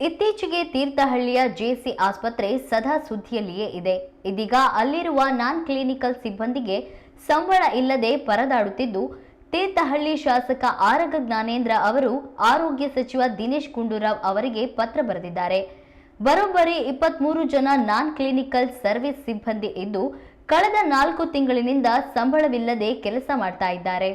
ಇತ್ತೀಚೆಗೆ ತೀರ್ಥಹಳ್ಳಿಯ ಜೆಸಿ ಆಸ್ಪತ್ರೆ ಸದಾ ಸುದ್ದಿಯಲ್ಲಿಯೇ ಇದೆ. ಇದೀಗ ಅಲ್ಲಿರುವ ನಾನ್ ಕ್ಲಿನಿಕಲ್ ಸಿಬ್ಬಂದಿಗೆ ಸಂಬಳ ಇಲ್ಲದೆ ಪರದಾಡುತ್ತಿದ್ದು, ತೀರ್ಥಹಳ್ಳಿ ಶಾಸಕ ಆರಗ ಜ್ಞಾನೇಂದ್ರ ಅವರು ಆರೋಗ್ಯ ಸಚಿವ ದಿನೇಶ್ ಗುಂಡೂರಾವ್ ಅವರಿಗೆ ಪತ್ರ ಬರೆದಿದ್ದಾರೆ. ಬರೋಬ್ಬರಿ ಇಪ್ಪತ್ಮೂರು ಜನ ನಾನ್ ಕ್ಲಿನಿಕಲ್ ಸರ್ವಿಸ್ ಸಿಬ್ಬಂದಿ ಇದ್ದು, ಕಳೆದ ನಾಲ್ಕು ತಿಂಗಳಿನಿಂದ ಸಂಬಳವಿಲ್ಲದೆ ಕೆಲಸ ಮಾಡ್ತಾ ಇದ್ದಾರೆ.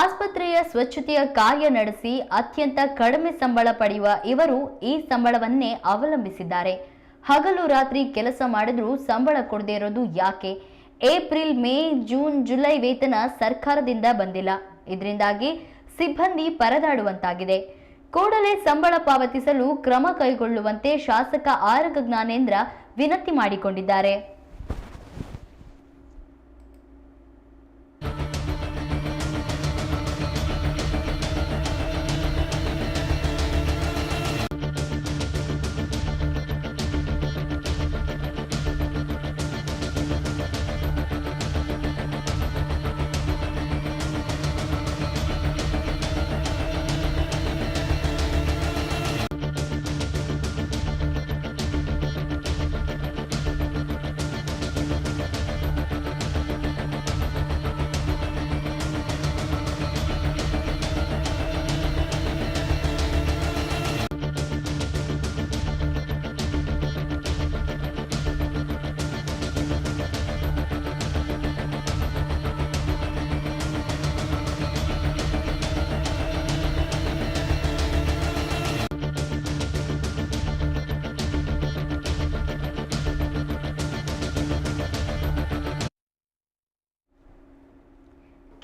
ಆಸ್ಪತ್ರೆಯ ಸ್ವಚ್ಛತೆಯ ಕಾರ್ಯ ನಡೆಸಿ ಅತ್ಯಂತ ಕಡಿಮೆ ಸಂಬಳ ಪಡೆಯುವ ಇವರು ಈ ಸಂಬಳವನ್ನೇ ಅವಲಂಬಿಸಿದ್ದಾರೆ. ಹಗಲು ರಾತ್ರಿ ಕೆಲಸ ಮಾಡಿದ್ರೂ ಸಂಬಳ ಕೊಡದೇ ಇರೋದು ಯಾಕೆ? ಏಪ್ರಿಲ್, ಮೇ, ಜೂನ್, ಜುಲೈ ವೇತನ ಸರ್ಕಾರದಿಂದ ಬಂದಿಲ್ಲ. ಇದರಿಂದಾಗಿ ಸಿಬ್ಬಂದಿ ಪರದಾಡುವಂತಾಗಿದೆ. ಕೂಡಲೇ ಸಂಬಳ ಪಾವತಿಸಲು ಕ್ರಮ ಕೈಗೊಳ್ಳುವಂತೆ ಶಾಸಕ ಆರಗ ಜ್ಞಾನೇಂದ್ರ ವಿನಂತಿ ಮಾಡಿಕೊಂಡಿದ್ದಾರೆ.